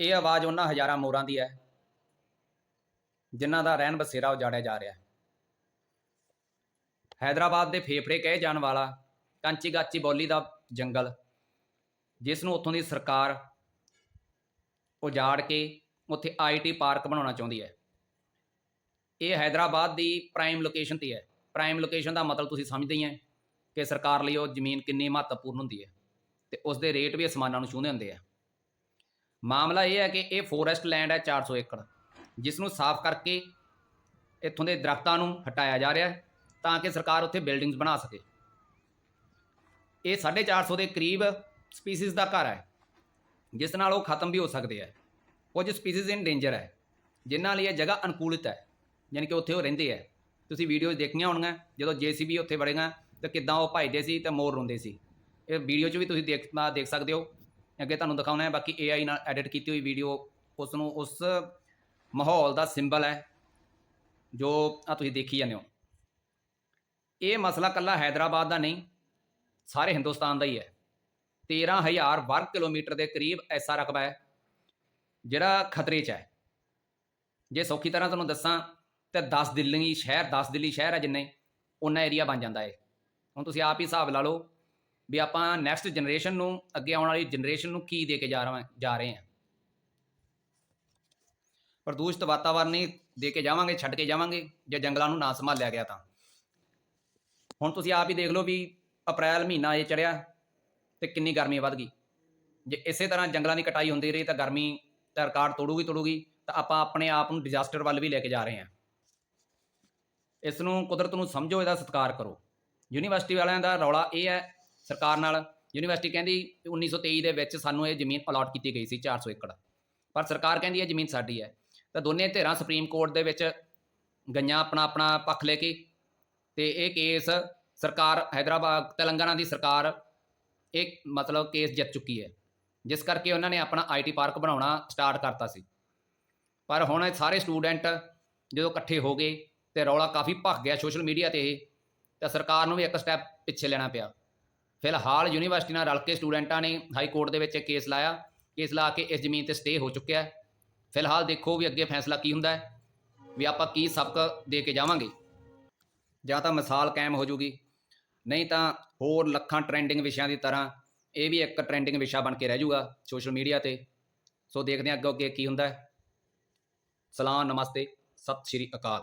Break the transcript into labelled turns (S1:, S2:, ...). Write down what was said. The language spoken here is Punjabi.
S1: ਇਹ ਆਵਾਜ਼ ਉਹਨਾਂ ਹਜ਼ਾਰਾਂ ਮੋਰਾਂ ਦੀ ਹੈ, ਜਿਨ੍ਹਾਂ ਦਾ ਰਹਿਣ ਬਸੇਰਾ ਉਜਾੜਿਆ ਜਾ ਰਿਹਾ ਹੈ। ਹੈਦਰਾਬਾਦ ਦੇ ਫੇਫੜੇ ਕਹੇ ਜਾਣ ਵਾਲਾ ਕਾਂਚੀ ਗਾਚੀ ਬੋਲੀ ਦਾ ਜੰਗਲ, ਜਿਸ ਨੂੰ ਉੱਥੋਂ ਦੀ ਸਰਕਾਰ ਉਜਾੜ ਕੇ ਉੱਥੇ ਆਈਟੀ ਪਾਰਕ ਬਣਾਉਣਾ ਚਾਹੁੰਦੀ ਹੈ। ਇਹ ਹੈਦਰਾਬਾਦ ਦੀ ਪ੍ਰਾਈਮ ਲੋਕੇਸ਼ਨ ਤੇ ਹੈ। ਪ੍ਰਾਈਮ ਲੋਕੇਸ਼ਨ ਦਾ ਮਤਲਬ ਤੁਸੀਂ ਸਮਝਦੇ ਹੀ ਹੈ ਕਿ ਸਰਕਾਰ ਲਈ ਉਹ ਜ਼ਮੀਨ ਕਿੰਨੀ ਮਹੱਤਵਪੂਰਨ ਹੁੰਦੀ ਹੈ ਤੇ ਉਸ ਦੇ ਰੇਟ ਵੀ ਅਸਮਾਨਾਂ ਨੂੰ ਛੂਹਦੇ ਹੁੰਦੇ ਆ। ਮਾਮਲਾ ਇਹ ਹੈ ਕਿ ਇਹ ਫੋਰੈਸਟ ਲੈਂਡ ਹੈ 400 ਏਕੜ ਜਿਸ ਨੂੰ ਸਾਫ਼ ਕਰਕੇ ਇੱਥੋਂ ਦੇ ਦਰਖਤਾਂ ਨੂੰ ਹਟਾਇਆ ਜਾ ਰਿਹਾ ਹੈ ਤਾਂ ਕਿ ਸਰਕਾਰ ਉੱਥੇ ਬਿਲਡਿੰਗਸ ਬਣਾ ਸਕੇ। ਇਹ 450 ਦੇ ਕਰੀਬ ਸਪੀਸੀਜ਼ ਦਾ ਘਰ ਹੈ, ਜਿਸ ਨਾਲ ਉਹ ਖਤਮ ਵੀ ਹੋ ਸਕਦੇ ਹੈ। ਕੁਝ ਸਪੀਸੀਜ਼ ਇਨ ਡੇਂਜਰ ਹੈ, ਜਿਨ੍ਹਾਂ ਲਈ ਇਹ ਜਗ੍ਹਾ ਅਨੁਕੂਲਿਤ ਹੈ, ਯਾਨੀ ਕਿ ਉੱਥੇ ਉਹ ਰਹਿੰਦੇ ਹੈ। ਤੁਸੀਂ ਵੀਡੀਓਜ਼ ਦੇਖੀਆਂ ਹੋਣਗੀਆਂ, ਜਦੋਂ ਜੀਸੀਬੀ ਉੱਥੇ ਵੜੇਗਾ, ਤਾਂ ਕਿੱਦਾਂ ਉਹ ਭਜਦੇ ਸੀ ਤੇ ਮੋਰ ਰੋਂਦੇ ਸੀ। ਇਹ ਵੀਡੀਓ 'ਚ ਵੀ ਤੁਸੀਂ ਦੇਖ ਦੇਖ ਸਕਦੇ ਹੋ। ਅੱਗੇ ਤੁਹਾਨੂੰ ਦਿਖਾਉਣਾ ਹੈ, ਬਾਕੀ AI ਨਾਲ ਐਡਿਟ ਕੀਤੀ ਹੋਈ ਵੀਡੀਓ ਉਸ ਨੂੰ ਉਸ ਮਾਹੌਲ ਦਾ ਸਿੰਬਲ ਹੈ, ਜੋ ਆ ਤੁਸੀਂ ਦੇਖੀ ਜਾਂਦੇ ਹੋ। ਇਹ ਮਸਲਾ ਕੱਲਾ ਹੈਦਰਾਬਾਦ ਦਾ ਨਹੀਂ, ਸਾਰੇ ਹਿੰਦੁਸਤਾਨ ਦਾ ਹੀ ਹੈ। 13000 ਵਰਗ ਕਿਲੋਮੀਟਰ ਦੇ ਕਰੀਬ ਐਸਾ ਰਕਬਾ ਹੈ, ਜਿਹੜਾ ਖਤਰੇ 'ਚ ਹੈ। ਜੇ ਸੌਖੀ ਤਰ੍ਹਾਂ ਤੁਹਾਨੂੰ ਦੱਸਾਂ, ਤੇ 10 ਦਿੱਲੀ ਸ਼ਹਿਰ 10 ਦਿੱਲੀ ਸ਼ਹਿਰ ਹੈ ਜਿੰਨੇ ਉਹਨਾਂ ਏਰੀਆ ਬਣ ਜਾਂਦਾ ਹੈ। ਹੁਣ ਤੁਸੀਂ ਆਪ ਹੀ ਹਿਸਾਬ ਲਾ ਲਓ ਵੀ ਆਪਾਂ ਨੈਕਸਟ ਜਨਰੇਸ਼ਨ ਨੂੰ ਅੱਗੇ ਆਉਣ ਵਾਲੀ ਜਨਰੇਸ਼ਨ ਨੂੰ ਕੀ ਦੇ ਕੇ ਜਾ ਰਹੇ ਜਾ ਰਹੇ ਹਾਂ। ਪ੍ਰਦੂਸ਼ਿਤ ਵਾਤਾਵਰਨ ਨਹੀਂ ਦੇ ਕੇ ਜਾਵਾਂਗੇ, ਛੱਡ ਕੇ ਜਾਵਾਂਗੇ, ਜੇ ਜੰਗਲਾਂ ਨੂੰ ਨਾ ਸੰਭਾਲਿਆ ਗਿਆ ਤਾਂ। ਹੁਣ ਤੁਸੀਂ ਆਪ ਹੀ ਦੇਖ ਲਓ ਵੀ ਅਪ੍ਰੈਲ ਮਹੀਨਾ ਇਹ ਚੜਿਆ ਤੇ ਕਿੰਨੀ ਗਰਮੀ ਵੱਧ ਗਈ। ਜੇ ਇਸੇ ਤਰ੍ਹਾਂ ਜੰਗਲਾਂ ਦੀ ਕਟਾਈ ਹੁੰਦੀ ਰਹੀ ਤਾਂ ਗਰਮੀ ਦਾ ਰਿਕਾਰਡ ਤੋੜੂਗੀ ਤੋੜੂਗੀ, ਤਾਂ ਆਪਾਂ ਆਪਣੇ ਆਪ ਨੂੰ ਡਿਜ਼ਾਸਟਰ ਵੱਲ ਵੀ ਲੈ ਕੇ ਜਾ ਰਹੇ ਹਾਂ। ਇਸ ਨੂੰ ਕੁਦਰਤ ਨੂੰ ਸਮਝੋ, ਇਹਦਾ ਸਤਿਕਾਰ ਕਰੋ। ਯੂਨੀਵਰਸਿਟੀ ਵਾਲਿਆਂ ਦਾ ਰੌਲਾ ਇਹ ਹੈ ਸਰਕਾਰ ਨਾਲ ਯੂਨੀਵਰਸਿਟੀ ਕਹਿੰਦੀ 1923 ਦੇ ਵਿੱਚ ਸਾਨੂੰ ਇਹ ਜ਼ਮੀਨ ਅਲਾਟ ਕੀਤੀ ਗਈ ਸੀ 400 ਏਕੜ। ਪਰ ਸਰਕਾਰ ਕਹਿੰਦੀ ਇਹ ਜ਼ਮੀਨ ਸਾਡੀ ਹੈ। ਤਾਂ ਦੋਨੇ ਧਿਰਾਂ ਸੁਪਰੀਮ ਕੋਰਟ ਦੇ ਵਿੱਚ ਗਈਆਂ ਆਪਣਾ ਆਪਣਾ ਪੱਖ ਲੈ ਕੇ ਤੇ ਇਹ ਕੇਸ ਸਰਕਾਰ ਹੈਦਰਾਬਾਦ, ਤੇਲੰਗਾਨਾ ਦੀ ਸਰਕਾਰ ਇਹ ਮਤਲਬ ਕੇਸ ਜਿੱਤ ਚੁੱਕੀ ਹੈ। ਜਿਸ ਕਰਕੇ ਉਹਨਾਂ ਨੇ ਆਪਣਾ ਆਈਟੀ ਪਾਰਕ ਬਣਾਉਣਾ ਸਟਾਰਟ ਕਰਤਾ ਸੀ। ਪਰ ਹੁਣ ਸਾਰੇ ਸਟੂਡੈਂਟ ਜਦੋਂ ਇਕੱਠੇ ਹੋ ਗਏ ਤੇ ਰੌਲਾ ਕਾਫੀ ਭਖ ਗਿਆ ਸੋਸ਼ਲ ਮੀਡੀਆ ਤੇ ਇਹ, ਤਾਂ ਸਰਕਾਰ ਨੂੰ ਵੀ ਇੱਕ ਸਟੈਪ ਪਿੱਛੇ ਲੈਣਾ ਪਿਆ। ਫਿਲਹਾਲ ਯੂਨੀਵਰਸਿਟੀ ਨਾਲ ਰਲ ਕੇ ਸਟੂਡੈਂਟਾਂ ਨੇ ਹਾਈ ਕੋਰਟ ਦੇ ਵਿੱਚ ਇਹ ਕੇਸ ਲਾਇਆ। ਕੇਸ ਲਾ ਕੇ ਇਸ ਜ਼ਮੀਨ ਤੇ ਸਟੇ ਹੋ ਚੁੱਕਿਆ ਹੈ। ਫਿਲਹਾਲ ਦੇਖੋ ਵੀ ਅੱਗੇ ਫੈਸਲਾ ਕੀ ਹੁੰਦਾ ਹੈ, ਵੀ ਆਪਾਂ ਕੀ ਸਬਕ ਦੇ ਕੇ ਜਾਵਾਂਗੇ। ਜਾਂ ਤਾਂ ਮਿਸਾਲ ਕਾਇਮ ਹੋ ਜੂਗੀ, ਨਹੀਂ ਤਾਂ ਹੋਰ ਲੱਖਾਂ ਟ੍ਰੈਂਡਿੰਗ ਵਿਸ਼ਿਆਂ ਦੀ ਤਰ੍ਹਾਂ ਇਹ ਵੀ ਇੱਕ ਟ੍ਰੈਂਡਿੰਗ ਵਿਸ਼ਾ ਬਣ ਕੇ ਰਹਿ ਜਾਊਗਾ ਸੋਸ਼ਲ ਮੀਡੀਆ ਤੇ। ਸੋ ਦੇਖਦੇ ਹਾਂ ਅੱਗੇ ਅੱਗੇ ਕੀ ਹੁੰਦਾ ਹੈ। ਸਲਾਮ, ਨਮਸਤੇ, ਸਤਿ ਸ਼੍ਰੀ ਅਕਾਲ।